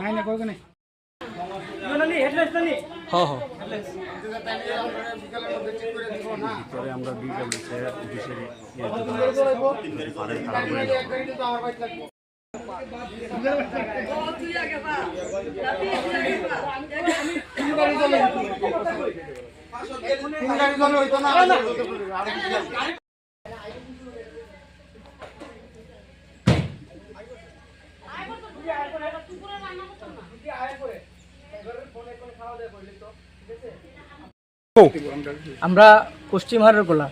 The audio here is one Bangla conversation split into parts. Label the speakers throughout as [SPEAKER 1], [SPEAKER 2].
[SPEAKER 1] নাই না করবে না নানি হেডলাইট নানি
[SPEAKER 2] হ্যাঁ হ্যাঁ
[SPEAKER 3] পরে আমরা বিডব্লিউসি অফিসের খারাপ হয়ে যাব।
[SPEAKER 1] আমরা পশ্চিম হারেরকোলা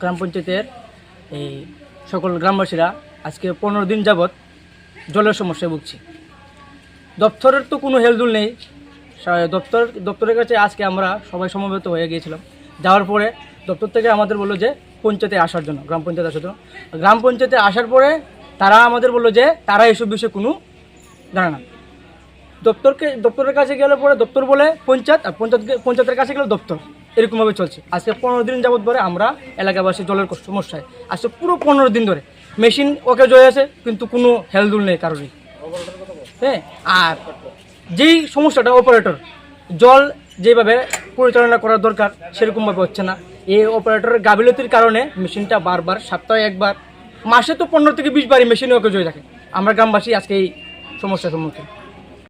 [SPEAKER 1] গ্রাম পঞ্চায়েতের এই সকল গ্রামবাসীরা আজকে পনেরো দিন যাবৎ জলের সমস্যায় ভুগছি দপ্তরের তো কোনো হেলদুল নেই দপ্তর, দপ্তরের কাছে আজকে আমরা সবাই সমবেত হয়ে গিয়েছিলাম। যাওয়ার পরে দপ্তর থেকে আমাদের বলল যে, পঞ্চায়েতে আসার জন্য, গ্রাম পঞ্চায়েতে আসার জন্য। গ্রাম পঞ্চায়েতে আসার পরে তারা আমাদের বলল যে, তারা এসব বিষয়ে কোনো জানে না। দপ্তরকে, দপ্তরের কাছে গেলে পরে দপ্তর বলে পঞ্চায়েত, আর পঞ্চায়েত পঞ্চায়েতের কাছে গেলে দপ্তর। এরকমভাবে চলছে। আজকে পনেরো দিন যাবত ধরে আমরা এলাকাবাসী জলের সমস্যায় আজকে পুরো পনেরো দিন ধরে মেশিন ওকে জয়ে আছে, কিন্তু কোনো হেলদুল নেই কারোরই। হ্যাঁ আর যেই সমস্যাটা অপারেটর জল যেভাবে পরিচালনা করা দরকার সেরকমভাবে হচ্ছে না। এই অপারেটরের গাফিলতির কারণে মেশিনটা বারবার, সপ্তাহে একবার, মাসে তো পনেরো থেকে বিশ বারই মেশিনে ওকে জয়ে থাকে। আমরা গ্রামবাসী আজকে এই সমস্যার সম্মুখীন।